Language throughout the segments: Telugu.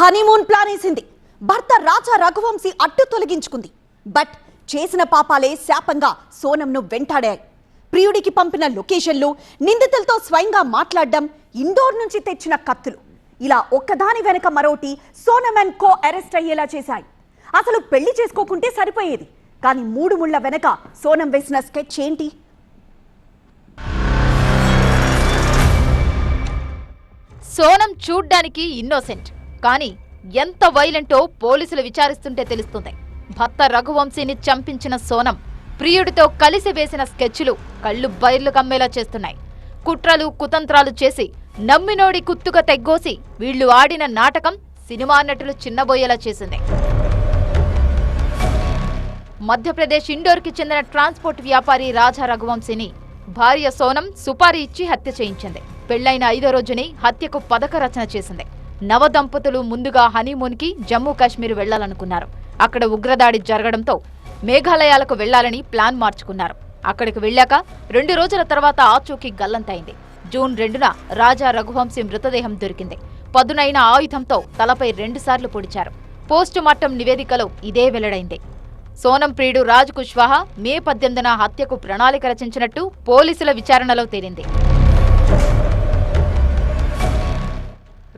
హనీమూన్ ప్లాన్ వేసింది. భర్త రాజా రఘువంశీ అట్టు తొలగించుకుంది. బట్ చేసిన పాపాలే శాపంగా సోనంను వెంటాడాయి. ప్రియుడికి పంపిన లొకేషన్లు నిందితులతో స్వయంగా మాట్లాడడం ఇండోర్ నుంచి తెచ్చిన కత్తులు. ఇలా ఒక్కదాని వెనక మరోటి సోనం అండ్ కో అరెస్ట్ అయ్యేలా చేశాయి. అసలు పెళ్ళి చేసుకోకుంటే సరిపోయేది. కానీ మూడు ముళ్ళ వెనక సోనం వేసిన స్కెచ్ ఏంటి? సోనం చూడ్డానికి ఇన్నోసెంట్. కానీ ఎంత వైలెంటో పోలీసులు విచారిస్తుంటే తెలుస్తుంది. భర్త రఘువంశీని చంపించిన సోనం ప్రియుడితో కలిసి వేసిన స్కెచ్లు కళ్ళు బైర్లు కమ్మేలా చేస్తున్నాయి. కుట్రలు కుతంత్రాలు చేసి నమ్మినోడి కుత్తుగా తెగ్గోసి వీళ్ళు ఆడిన నాటకం సినిమా నటులు చిన్నబోయేలా చేసింది. మధ్యప్రదేశ్ ఇండోర్కి చెందిన ట్రాన్స్పోర్ట్ వ్యాపారి రాజా రఘువంశీని భార్య సోనం సుపారీ ఇచ్చి హత్య చేయించింది. పెళ్ళైన ఐదో రోజుని హత్యకు పథక రచన చేసింది. నవ దంపతులు ముందుగా హనీమూన్కి జమ్మూ కాశ్మీర్ వెళ్ళాలనుకున్నారు అక్కడ ఉగ్రదాడి జరగడంతో మేఘాలయాలకు వెళ్ళాలని ప్లాన్ మార్చుకున్నారు. అక్కడికి వెళ్ళాక రెండు రోజుల తర్వాత ఆచూకీ గల్లంతైంది. జూన్ రెండున రాజా రఘువంశీ మృతదేహం దొరికింది. పదునైన ఆయుధంతో తలపై రెండుసార్లు పొడిచారు. పోస్టుమార్టం నివేదికలో ఇదే వెల్లడైంది. సోనం ప్రియుడు రాజ్ కుష్వాహా మే పద్దెనిమిదిన హత్యకు ప్రణాళిక రచించినట్టు పోలీసుల విచారణలో తేలింది.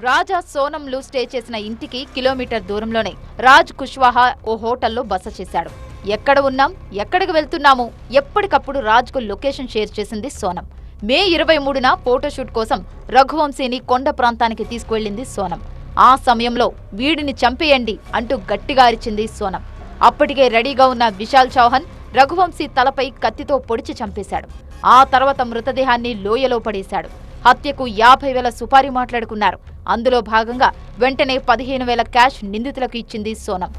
రాజా సోనంలు స్టే చేసిన ఇంటికి కిలోమీటర్ దూరంలోనే రాజ్ కుష్వాహా ఓ హోటల్లో బస చేశాడు. ఎక్కడ ఉన్నాం? ఎక్కడికి వెళ్తున్నాము? ఎప్పటికప్పుడు రాజ్కు లొకేషన్ షేర్ చేసింది సోనం. మే ఇరవై మూడున ఫోటోషూట్ కోసం రఘువంశీని కొండ ప్రాంతానికి తీసుకువెళ్ళింది సోనం. ఆ సమయంలో వీడిని చంపేయండి అంటూ గట్టిగా అరిచింది సోనం. అప్పటికే రెడీగా ఉన్న విశాల్ చౌహాన్ రఘువంశీ తలపై కత్తితో పొడిచి చంపేశాడు. ఆ తర్వాత మృతదేహాన్ని లోయలో పడేశాడు. హత్యకు యాభై వేల సుపారీ మాట్లాడుకున్నారు. అందులో భాగంగా వెంటనే పదిహేను వేల క్యాష్ నిందితులకు ఇచ్చింది సోనం.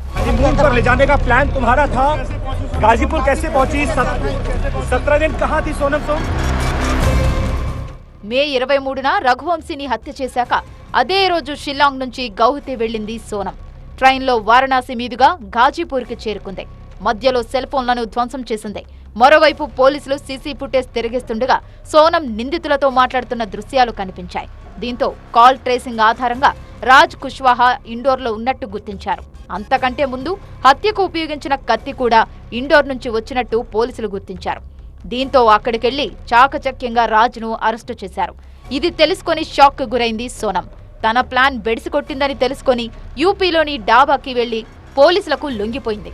మే ఇరవై మూడున రఘువంశీని హత్య చేశాక అదే రోజు షిల్లాంగ్ నుంచి గౌహతి వెళ్ళింది సోనం. ట్రైన్లో వారణాసి మీదుగా గాజీపూర్కి చేరుకుంది. మధ్యలో సెల్ ఫోన్లను ధ్వంసం చేసింది. మరోవైపు పోలీసులు సీసీ ఫుటేజ్ తిరిగిస్తుండగా సోనం నిందితులతో మాట్లాడుతున్న దృశ్యాలు కనిపించాయి. దీంతో కాల్ ట్రేసింగ్ ఆధారంగా రాజ్ కుష్వాహా ఇండోర్లో ఉన్నట్టు గుర్తించారు. అంతకంటే ముందు హత్యకు ఉపయోగించిన కత్తి కూడా ఇండోర్ నుంచి వచ్చినట్టు పోలీసులు గుర్తించారు. దీంతో అక్కడికెళ్ళి చాకచక్యంగా రాజ్ను అరెస్టు చేశారు. ఇది తెలుసుకొని షాక్ గురైంది సోనం. తన ప్లాన్ బెడిసికొట్టిందని తెలుసుకొని యూపీలోని డాబాకి వెళ్ళి పోలీసులకు లొంగిపోయింది.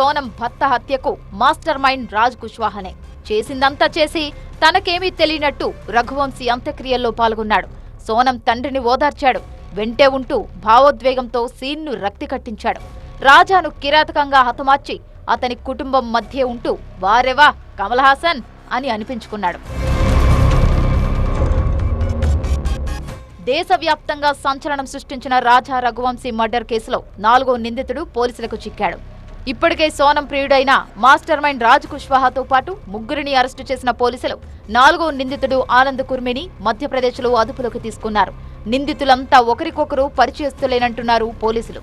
సోనం భర్త హత్యకు మాస్టర్ మైండ్ రాజ్ కుష్వాహనే. చేసిందంతా చేసి తనకేమీ తెలియనట్టు రఘువంశీ అంత్యక్రియల్లో పాల్గొన్నాడు. సోనం తండ్రిని ఓదార్చాడు. వెంటే ఉంటూ భావోద్వేగంతో సీన్ను రక్తి కట్టించాడు. రాజాను కిరాతకంగా హతమార్చి అతని కుటుంబం మధ్య ఉంటూ వారెవా కమల్ హాసన్ అని అనిపించుకున్నాడు. దేశవ్యాప్తంగా సంచలనం సృష్టించిన రాజా రఘువంశీ మర్డర్ కేసులో నాలుగో నిందితుడు పోలీసులకు చిక్కాడు. ఇప్పటికే సోనం ప్రియుడైన మాస్టర్ మైండ్ రాజ్ కుష్వాహాతో పాటు ముగ్గురిని అరెస్టు చేసిన పోలీసులు నాలుగో నిందితుడు ఆనంద్ కుర్మిని మధ్యప్రదేశ్లో అదుపులోకి తీసుకున్నారు. నిందితులంతా ఒకరికొకరు పరిచయస్తులేనంటున్నారు పోలీసులు.